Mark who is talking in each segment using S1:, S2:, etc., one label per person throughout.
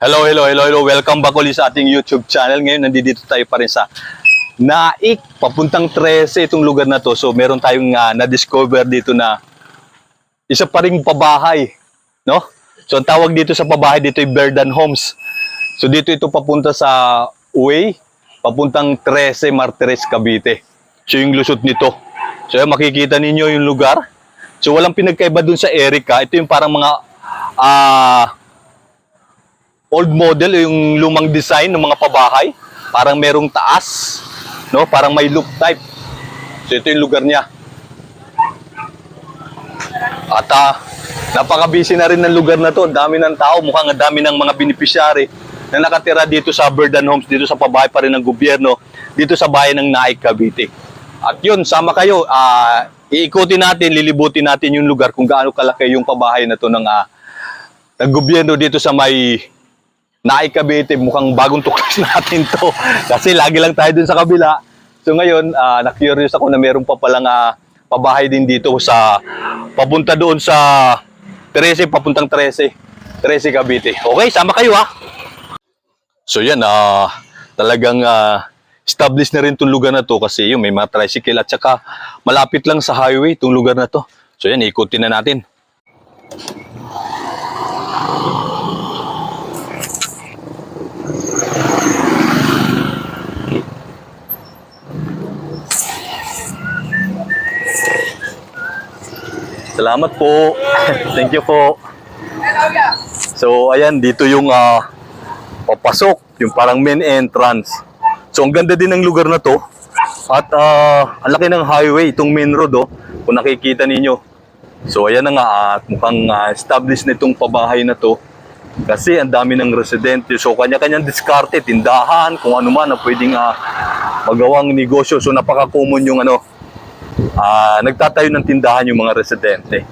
S1: Hello, hello, hello, hello. Welcome back ulit sa ating YouTube channel. Ngayon, nandito tayo pa rin sa Naik, papuntang 13 itong lugar na to. So, meron tayong ah, na-discover dito na isa pa ring pabahay, no? So, ang tawag dito sa pabahay dito ay Verdan Homes. So, dito ito papunta sa Way, papuntang 13 Martires, Cavite. So, yung lusot nito. So, yan, makikita ninyo yung lugar. So, walang pinagkaiba dun sa Erica. Ito yung parang mga ah old model yung lumang design ng mga pabahay. Parang merong taas, no? Parang may loop type. So ito yung lugar niya. At ah, napaka-busy na rin ng lugar na to. Dami ng tao, mukhang ang dami ng mga beneficiary na nakatira dito sa Burden Homes, dito sa pabahay pa rin ng gobyerno, dito sa bayan ng Naik, Cavite. At yun, sama kayo, ah, iikutin natin, lilibutin natin yung lugar kung gaano kalaki yung pabahay na to ng, ah, ng gobyerno dito sa may Cavite, mukhang bagong tuklas natin to. Kasi lagi lang tayo dun sa kabila. So ngayon, ah, na-curious ako na meron pa palang ah, pabahay din dito sa papunta doon sa 13, papuntang 13. 13 Cavite. Okay, sama kayo ha. So yan, ah, talagang ah, established na rin itong lugar na to kasi yun, may mga tricycle at saka malapit lang sa highway itong lugar na to. So yan, ikutin na natin. Salamat po. Thank you po. So, ayan, dito yung ah, papasok, yung parang main entrance. So, ang ganda din ng lugar na to. At ah, ang laki ng highway, itong main road, oh, kung nakikita ninyo. So, ayan na nga, at mukhang ah, established na itong pabahay na to. Kasi ang dami ng residente. So, kanya-kanyang diskarte, tindahan, kung ano man na pwedeng ah, magawang negosyo. So, napaka-common yung ano, ah, nagtatayo ng tindahan yung mga residente.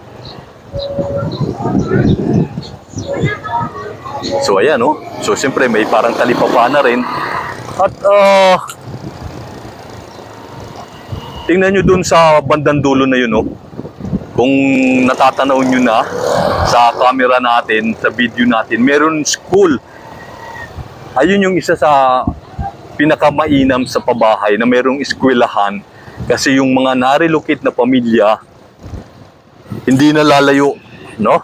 S1: So ayan oh. So siyempre may parang talipapa na rin. At ah tingnan nyo dun sa bandang dulo na yun oh. Kung natatanaw nyo na sa camera natin, sa video natin, meron school. Ayun yung isa sa pinakamainam sa pabahay na merong eskwelahan kasi yung mga narelocate na pamilya hindi na lalayo, no?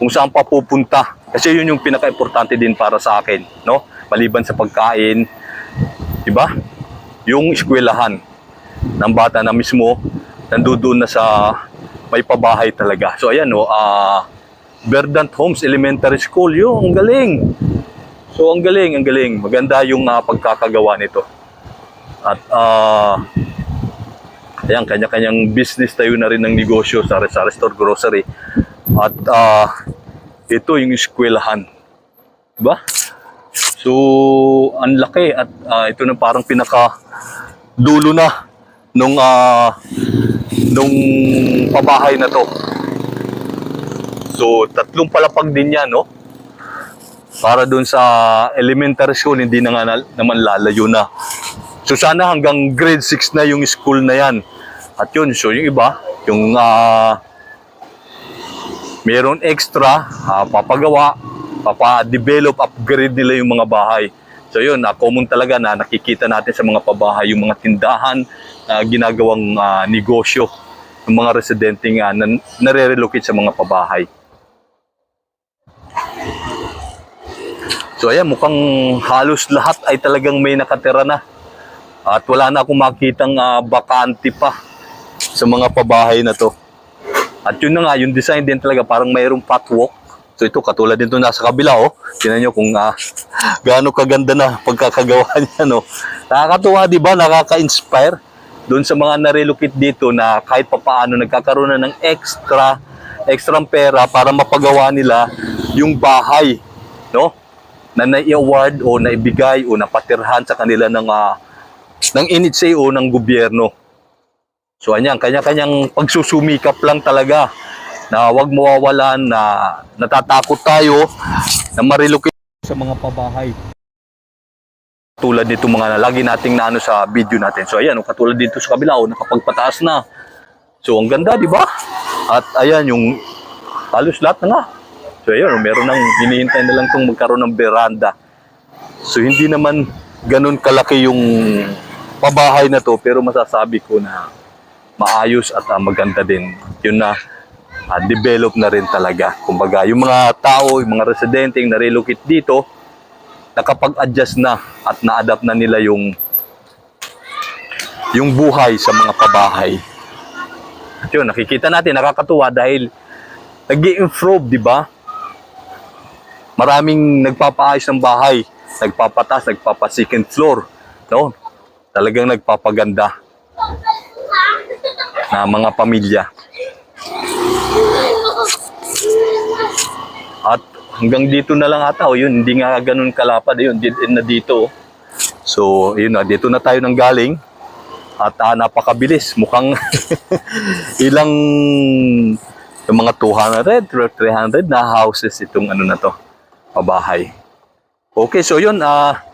S1: Kung saan pa pupunta. Kasi yun yung pinaka-importante din para sa akin, no? Maliban sa pagkain, 'di ba? Yung eskwelahan ng bata na mismo nandoon na sa may pabahay talaga. So ayan no, ah Verdant Homes Elementary School, yun, ang galing. So ang galing, ang galing. Maganda yung ah, pagkakagawa nito. At ah Ayan, kanya-kanyang business tayo na rin ng negosyo sa, sa restore grocery. At ah, ito yung eskwelahan. Diba? So, ang laki at ah, ito na parang pinaka dulo na nung ah, nung pabahay na to. So, tatlong palapag din yan, no? Para dun sa elementary school, hindi na nga na, naman lalayo na. So sana hanggang grade 6 na yung school na yan. At yun, so yung iba, yung ah, meron extra, ah, papagawa, papa-develop, upgrade nila yung mga bahay. So yun, ah, common talaga na nakikita natin sa mga pabahay, yung mga tindahan na ginagawang ah, negosyo ng mga residente nga na nare-relocate sa mga pabahay. So ayan, mukhang halos lahat ay talagang may nakatira na. At wala na akong makitang ah, bakante pa sa mga pabahay na to. At yun na nga, yung design din talaga parang mayroong patwalk. So ito, katulad dito nasa kabila, oh. Tingnan nyo kung ah, gaano kaganda na pagkakagawa niya, no. Nakakatuwa, di ba? Nakaka-inspire doon sa mga narelocate dito na kahit papaano nagkakaroon na ng extra, extra pera para mapagawa nila yung bahay, no? Na nai-award o naibigay o napatirhan sa kanila ng ah, ng NHA o ng gobyerno. So anyan, kanya-kanyang pagsusumikap lang talaga na wag mawawalan na natatakot tayo na marilocate sa mga pabahay. Tulad nito mga na lagi nating naano sa video natin. So ayan, oh, katulad dito sa kabila, oh, nakapagpataas na. So ang ganda, di ba? At ayan, yung halos lahat na nga. So So yun, meron nang hinihintay na lang itong magkaroon ng veranda. So hindi naman ganun kalaki yung pabahay na to pero masasabi ko na maayos at ah, maganda din. Yun na ah, develop na rin talaga. Kumbaga, yung mga tao, yung mga residente yung na-relocate dito, nakapag-adjust na at na-adapt na nila yung yung buhay sa mga pabahay. At yun, nakikita natin, nakakatuwa dahil nag improve di ba? Maraming nagpapaayos ng bahay, nagpapatas, nagpapa-second floor. No? Talagang nagpapaganda na mga pamilya. At hanggang dito na lang ata, oh, yun, hindi nga ganun kalapad, yun, dead end na dito. oh. So, yun na, dito na tayo nang galing. At ah, napakabilis, mukhang ilang yung mga 200, 300 na houses itong ano na to, pabahay. Okay, so yun, ah,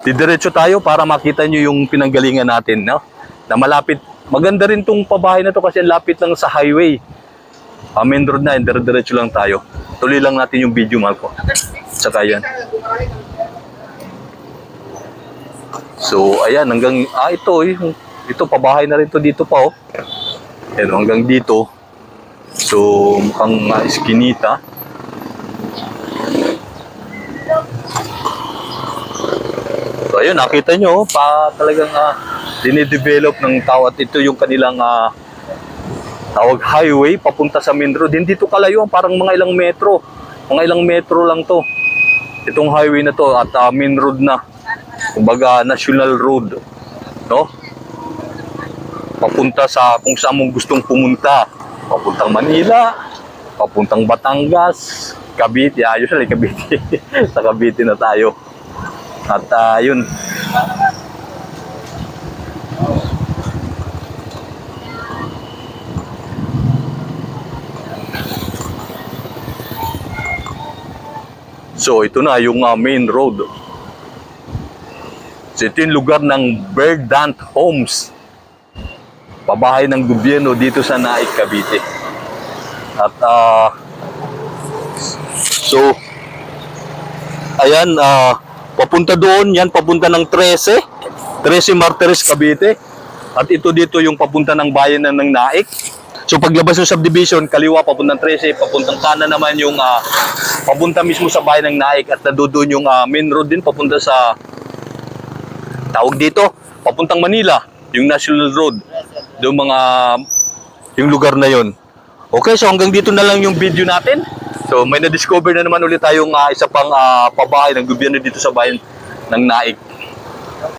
S1: didiretso tayo para makita nyo yung pinanggalingan natin, no? Na malapit, maganda rin tong pabahay na to kasi lapit lang sa highway. Ah, main road na, dire-diretso lang tayo. Tuloy lang natin yung video, Marco. Saka yan. So, ayan, hanggang, ah, ito, yung, ito, pabahay na rin to dito pa, oh. Ayan, hanggang dito. So, mukhang uh, iskinita. So, ayun, nakita nyo, pa talagang uh, dinidevelop ng tao at ito yung kanilang ah, tawag highway papunta sa main road. Hindi to kalayo, parang mga ilang metro. Mga ilang metro lang to. Itong highway na to at ah, main road na. Kumbaga, national road. No? Papunta sa kung saan mong gustong pumunta. Papuntang Manila, papuntang Batangas, Cavite. Ayos na Cavite. sa Cavite na tayo. At ah, yun, So ito na yung ah, main road. So ito yung lugar ng Verdant Homes. Pabahay ng gobyerno dito sa Naik, Cavite. At ah so ayan ah papunta doon yan papunta ng 13 13 Martires Cavite at ito dito yung papunta ng bayan ng Naik so paglabas ng subdivision kaliwa papuntang 13 papuntang kanan naman yung ah, papunta mismo sa bayan ng Naik at nandoon yung ah, main road din papunta sa tawag dito papuntang Manila yung National Road. Yung mga yung lugar na yon okay so hanggang dito na lang yung video natin. So may na-discover na naman ulit tayong ah, isa pang ah, pabahay ng gobyerno dito sa bayan ng Naik